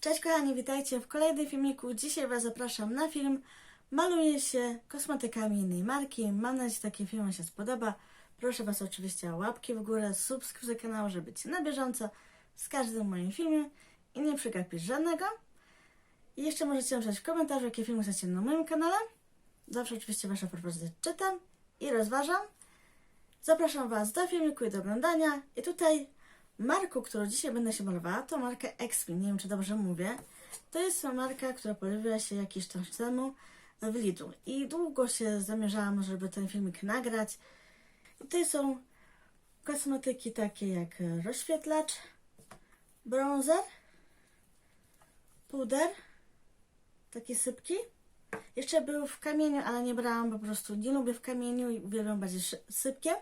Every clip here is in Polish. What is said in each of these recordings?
Cześć kochani, witajcie w kolejnym filmiku. Dzisiaj Was zapraszam na film Maluję się kosmetykami innej marki. Mam nadzieję, że taki film się spodoba. Proszę Was oczywiście o łapki w górę, subskrypcję kanału, żeby być na bieżąco z każdym moim filmem i nie przegapić żadnego. I jeszcze możecie napisać w komentarzu, jakie filmy chcecie na moim kanale. Zawsze oczywiście Wasze propozycje czytam i rozważam. Zapraszam Was do filmiku i do oglądania. I tutaj marką, którą dzisiaj będę się malowała, to marka Expin. Nie wiem, czy dobrze mówię. To jest marka, która pojawiła się jakiś czas temu w Lidlu. I długo się zamierzałam, żeby ten filmik nagrać. I tutaj są kosmetyki takie jak rozświetlacz, bronzer, puder, takie sypki. Jeszcze był w kamieniu, ale nie brałam, po prostu nie lubię w kamieniu i uwielbiam bardziej sypkie.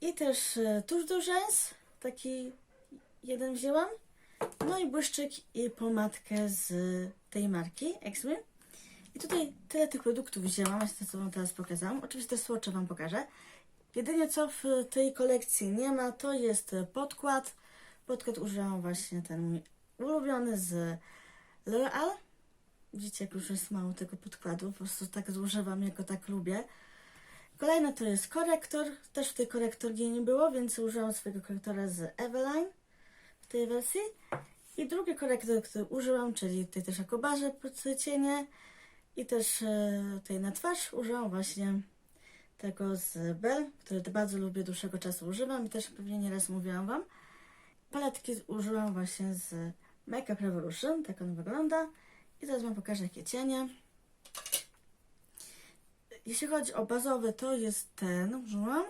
I też e, tusz do rzęs, taki jeden wzięłam. No i błyszczyk i pomadkę z tej marki Exmy. I tutaj tyle tych produktów wzięłam, to co Wam teraz pokazałam. Oczywiście te słocze Wam pokażę. Jedynie co w tej kolekcji nie ma, to jest podkład. Podkład użyłam właśnie ten mój ulubiony z L'Oreal. Widzicie, jak już jest mało tego podkładu, po prostu tak zużywam, jako tak lubię. Kolejny to jest korektor. Też w tej korektorgie nie było, więc użyłam swojego korektora z Eveline w tej wersji. I drugi korektor, który użyłam, czyli tutaj też jako barze pod cienie i też e, tutaj na twarz użyłam właśnie tego z Bell, który bardzo lubię, dłuższego czasu używam i też pewnie nieraz mówiłam Wam. Paletki użyłam właśnie z Makeup Revolution, tak on wygląda. I teraz Wam pokażę jakie cienie. Jeśli chodzi o bazowy, to jest ten, użyłam.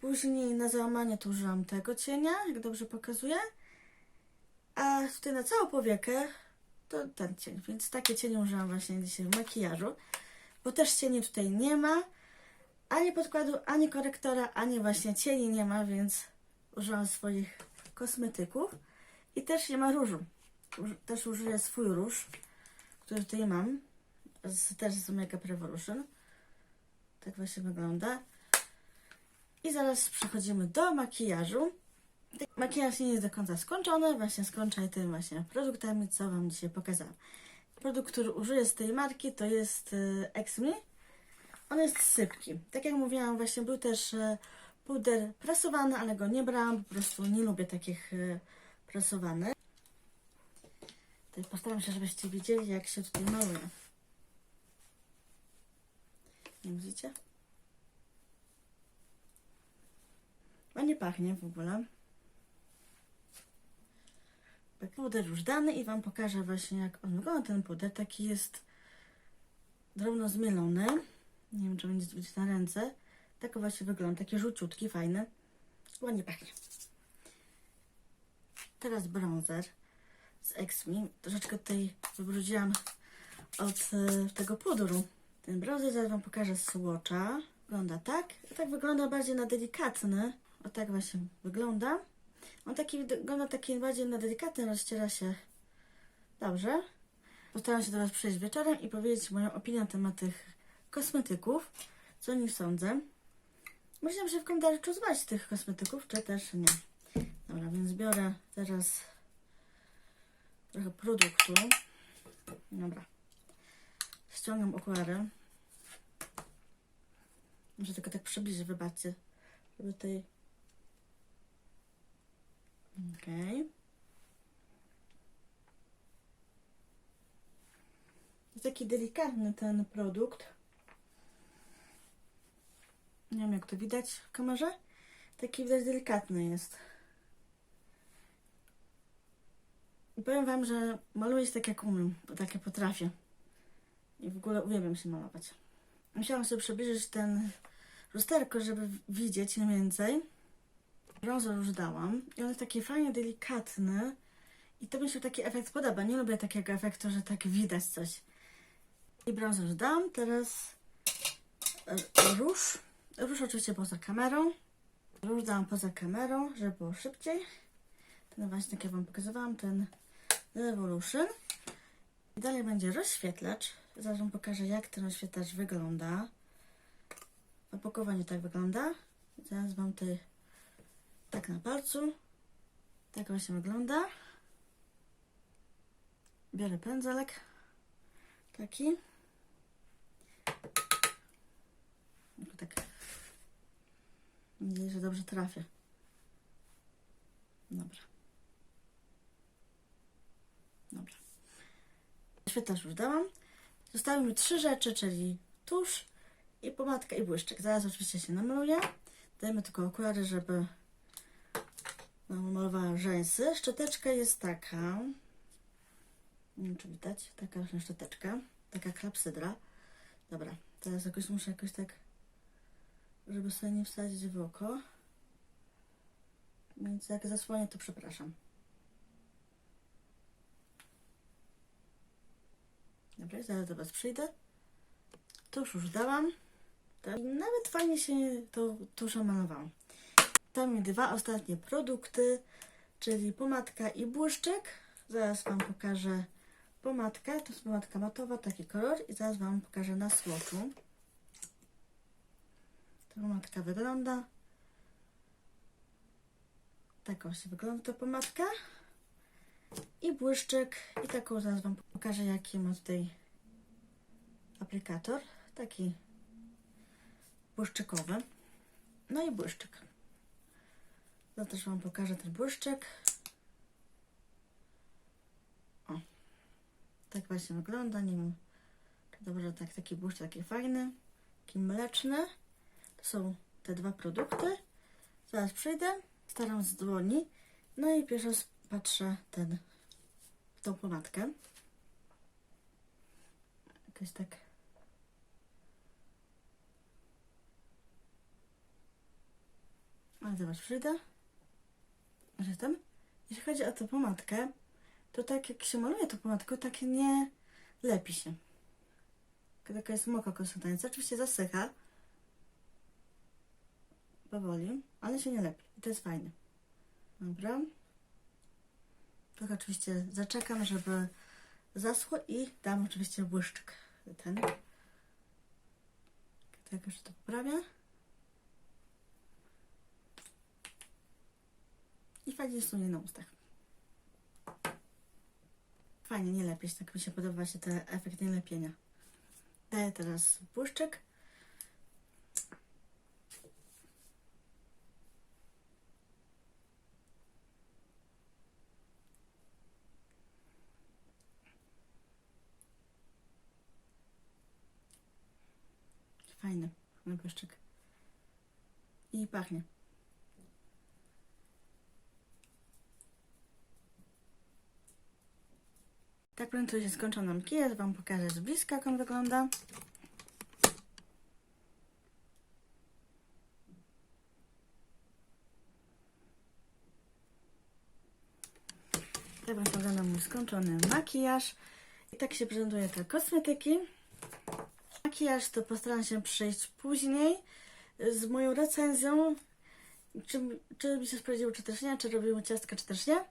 Później na załamanie tu użyłam tego cienia, jak dobrze pokazuję. A tutaj na całą powiekę to ten cień, więc takie cienie użyłam właśnie dzisiaj w makijażu. Bo też cieni tutaj nie ma. Ani podkładu, ani korektora, ani właśnie cieni nie ma, więc użyłam swoich kosmetyków. I też nie ma różu. Też użyję swój róż, który tutaj mam. Z, też z Makeup Revolution. Tak właśnie wygląda. I zaraz przechodzimy do makijażu. Makijaż nie jest do końca skończony, właśnie skończę tym właśnie produktami, co Wam dzisiaj pokazałam. Produkt, który użyję z tej marki, to jest y, Exme. On jest z sypki. Tak jak mówiłam, właśnie był też y, puder prasowany, ale go nie brałam, po prostu nie lubię takich y, prasowanych. Postaram się, żebyście widzieli, jak się tutaj maluje. Nie widzicie? Ładnie pachnie w ogóle. Puder już dany i Wam pokażę właśnie jak on wygląda ten puder. Taki jest drobno zmielony. Nie wiem czy będzie widzieć na ręce. Tak właśnie wygląda. Taki żółciutki, fajny. Ładnie pachnie. Teraz bronzer z Exmi. Troszeczkę tutaj wybrudziłam od e, tego pudru. Ten bronzer zaraz Wam pokażę z Swatcha. Wygląda tak. Tak wygląda bardziej na delikatny. O tak właśnie wygląda. On taki wygląda taki bardziej na delikatny, rozciera się dobrze. Postaram się teraz przejść wieczorem i powiedzieć moją opinię na temat tych kosmetyków. Co o nich sądzę. Musiałam się w komentarzu używać tych kosmetyków, czy też nie. Dobra, więc biorę teraz trochę produktu. Dobra. Ściągam okulary. Muszę tylko tak przybliżyć, wybaczcie. Żeby tutaj... Okej. Jest taki delikatny ten produkt. Nie wiem jak to widać w kamerze. Taki widać delikatny jest. I powiem Wam, że maluję się tak jak umiem, bo takie potrafię. I w ogóle uwielbiam się malować. Musiałam sobie przybliżyć ten lusterko, żeby widzieć mniej więcej. Brązer już dałam i on jest taki fajnie delikatny i to mi się taki efekt podoba. Nie lubię takiego efektu, że tak widać coś. I brązer już dałam, teraz e, róż. Róż oczywiście poza kamerą. Róż dałam poza kamerą, żeby było szybciej. Ten właśnie, tak jak Wam pokazywałam, ten Revolution. I dalej będzie rozświetlacz. Zaraz Wam pokażę, jak ten rozświetlacz wygląda. W opakowaniu tak wygląda. Zaraz Wam tutaj tak na palcu. Tak właśnie wygląda. Biorę pędzelek. Taki. Tak. Mam że dobrze trafię. Dobra. Świetlarz już dałam. Zostały mi trzy rzeczy, czyli tusz i pomadka i błyszczyk. Zaraz oczywiście się namaluję. Dajmy tylko okulary, żeby namalowała rzęsy. Szczoteczka jest taka. Nie wiem, czy widać. Taka właśnie szczoteczka. Taka klapsydra. Dobra, teraz jakoś muszę jakoś tak, żeby sobie nie wsadzić w oko. Więc jak zasłonię, to przepraszam. Dobra, zaraz do Was przyjdę. Tuż już dałam. Tak. Nawet fajnie się to tuż malowałam. Tam dwa ostatnie produkty, czyli pomadka i błyszczyk. Zaraz Wam pokażę pomadkę. To jest pomadka matowa, taki kolor. I zaraz Wam pokażę na swatchu. Ta pomadka wygląda. Tak właśnie wygląda ta pomadka. I błyszczyk. I taką zaraz Wam pokażę, jaki ma tutaj aplikator. Taki błyszczykowy. No i błyszczyk. To też Wam pokażę ten błyszczyk. O. Tak właśnie wygląda. Nie wiem, czy dobrze tak, taki błyszczyk, taki fajny. Taki mleczny. To są te dwa produkty. Zaraz przyjdę. Staram z dłoni. No i pierwszy patrzę ten, tą pomadkę. Jakoś tak Ale zobacz, przyjdę. Tam, jeśli chodzi o tę pomadkę, to tak jak się maluje tą pomadkę, tak nie lepi się. Taka jest moka konsystencja. Oczywiście zasycha. Powoli, ale się nie lepi. I to jest fajne. Dobra. Trochę oczywiście zaczekam, żeby zaschło i dam oczywiście błyszczyk. Ten. Tak już to poprawię. I fajnie sunie na ustach. Fajnie, nie lepiej. Tak mi się podoba się ten efekt nielepienia. Daję teraz błyszczyk. Błyszczyk. I pachnie. Tak prędko się skończą nam Wam pokażę z bliska, jak on wygląda. Tak Wam wygląda mój skończony makijaż. I tak się prezentuje te kosmetyki. Makijaż to postaram się przejść później z moją recenzją, czy, czy mi się sprawdziło, czy też nie, czy robiły ciastka, czy też nie.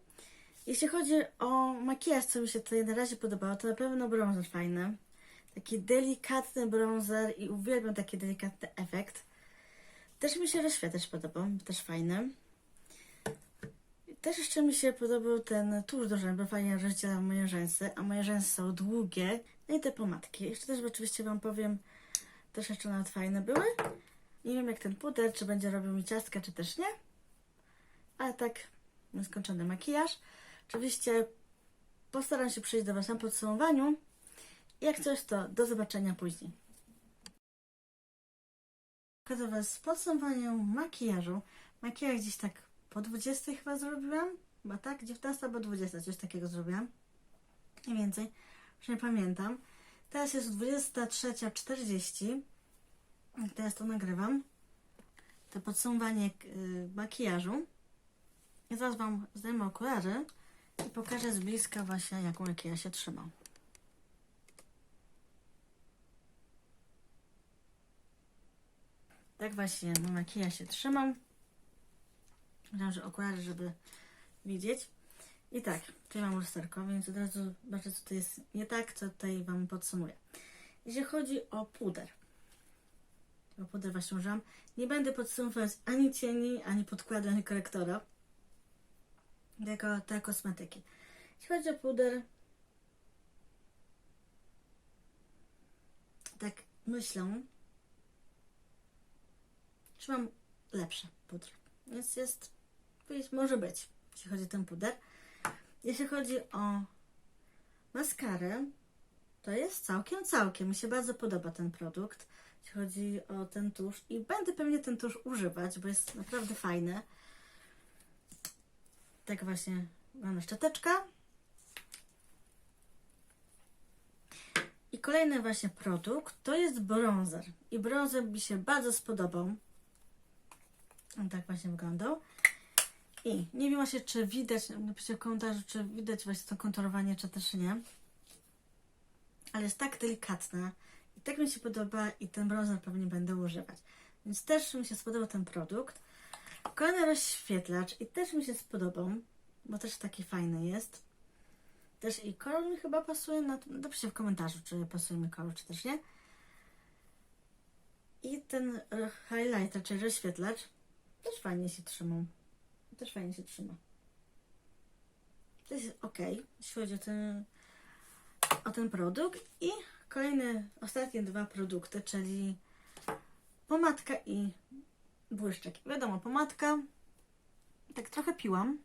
Jeśli chodzi o makijaż, co mi się tutaj na razie podobało, to na pewno bronzer fajny. Taki delikatny bronzer i uwielbiam taki delikatny efekt. Też mi się rozświetlacz podobał, też fajny. Też jeszcze mi się podobał ten tusz do rzęby, fajnie rozdziela moje rzęsy, a moje rzęsy są długie. No i te pomadki. Jeszcze też oczywiście Wam powiem, też jeszcze nawet fajne były. Nie wiem jak ten puder, czy będzie robił mi ciastka, czy też nie. Ale tak, skończony makijaż. Oczywiście postaram się przyjść do Was na podsumowaniu. Jak coś, to do zobaczenia później. Pokażę Was z podsumowaniem makijażu. Makijaż gdzieś tak po 20 chyba zrobiłam. Chyba tak, 19 albo 20, coś takiego zrobiłam. Mniej więcej, już nie pamiętam. Teraz jest 23.40. Teraz to nagrywam. To podsumowanie yy, makijażu. I zaraz Wam zdejmę okulary i pokażę z bliska właśnie, jaką makijaż się trzymał. Tak właśnie no, makijaż się trzymał. Myślałam, że okulary, żeby widzieć. I tak, tutaj mam lusterko, więc od razu zobaczę, co to jest nie tak, co tutaj Wam podsumuję. Jeśli chodzi o puder, Bo puder właśnie używam. Nie będę podsumowywać ani cieni, ani podkładu, ani korektora. Jako te kosmetyki. Jeśli chodzi o puder, tak myślę, że mam lepsze pudr. Więc jest, powiedzieć, może być, jeśli chodzi o ten puder. Jeśli chodzi o maskarę, to jest całkiem, całkiem. Mi się bardzo podoba ten produkt, jeśli chodzi o ten tusz. I będę pewnie ten tusz używać, bo jest naprawdę fajny. Tak właśnie mamy szczoteczka. I kolejny właśnie produkt to jest bronzer. I bronzer mi się bardzo spodobał. On tak właśnie wyglądał. I nie wiem właśnie, czy widać, napiszcie w komentarzu, czy widać właśnie to konturowanie, czy też nie. Ale jest tak delikatne i tak mi się podoba i ten bronzer pewnie będę używać. Więc też mi się spodobał ten produkt. Kolejny rozświetlacz i też mi się spodobał, bo też taki fajny jest. Też i kolor mi chyba pasuje, na napiszcie w komentarzu, czy pasuje mi kolor, czy też nie. I ten highlighter, czyli rozświetlacz, też fajnie się trzymał. Też fajnie się trzyma. To jest ok, jeśli chodzi o ten, o ten produkt. I kolejne, ostatnie dwa produkty, czyli pomadka i błyszczek. Wiadomo, pomadka, tak trochę piłam,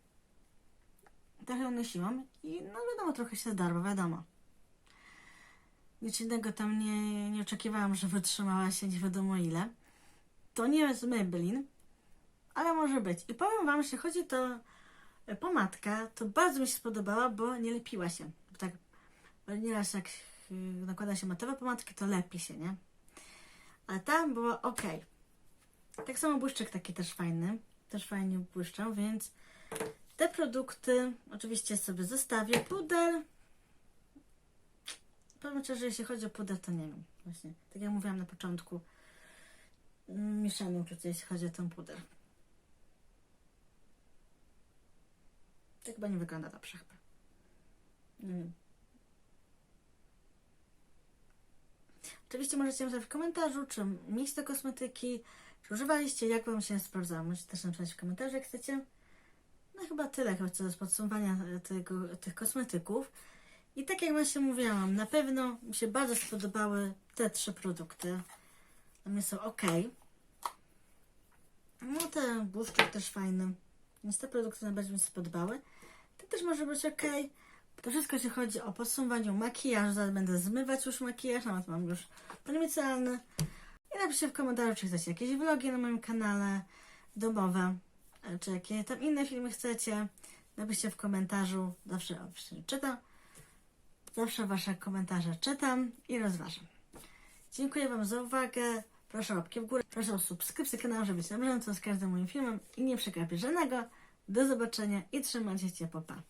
trochę ją nosiłam i no wiadomo, trochę się zdarła, wiadomo. Nic innego tam nie, nie oczekiwałam, że wytrzymała się nie wiadomo ile. To nie jest Maybelline, ale może być. I powiem Wam, jeśli chodzi to e, pomadka, to bardzo mi się spodobała, bo nie lepiła się. Bo tak, bo nieraz jak y, nakłada się matowe pomadki, to lepi się, nie? Ale tam było ok. Tak samo błyszczek taki też fajny. Też fajnie błyszczał, więc te produkty oczywiście sobie zostawię. Puder. Powiem szczerze, jeśli chodzi o puder, to nie wiem. Właśnie, tak jak mówiłam na początku, mm, mieszane uczucie, jeśli chodzi o ten puder. To chyba nie wygląda dobrze chyba. Wiem. Oczywiście możecie napisać w komentarzu, czy mieliście te kosmetyki, czy używaliście, jak Wam się sprawdzało. Możecie też napisać w komentarzu, jak chcecie. No chyba tyle chyba co z podsumowania tego, tych kosmetyków. I tak jak właśnie mówiłam, na pewno mi się bardzo spodobały te trzy produkty. Dla mnie są ok. No te błyszczek też fajny. Więc te produkty najbardziej mi się spodobały. To też może być ok. To wszystko jeśli chodzi o podsumowanie makijażu. Zaraz będę zmywać już makijaż, nawet mam już podmycalny. I napiszcie w komentarzu, czy chcecie jakieś vlogi na moim kanale domowe, czy jakie tam inne filmy chcecie. Napiszcie w komentarzu, zawsze oczywiście czytam. Zawsze Wasze komentarze czytam i rozważam. Dziękuję Wam za uwagę. Proszę o łapki w górę, proszę o subskrypcję kanału, żeby być na bieżąco z każdym moim filmem i nie przegapić żadnego. Do zobaczenia i trzymajcie się, papa.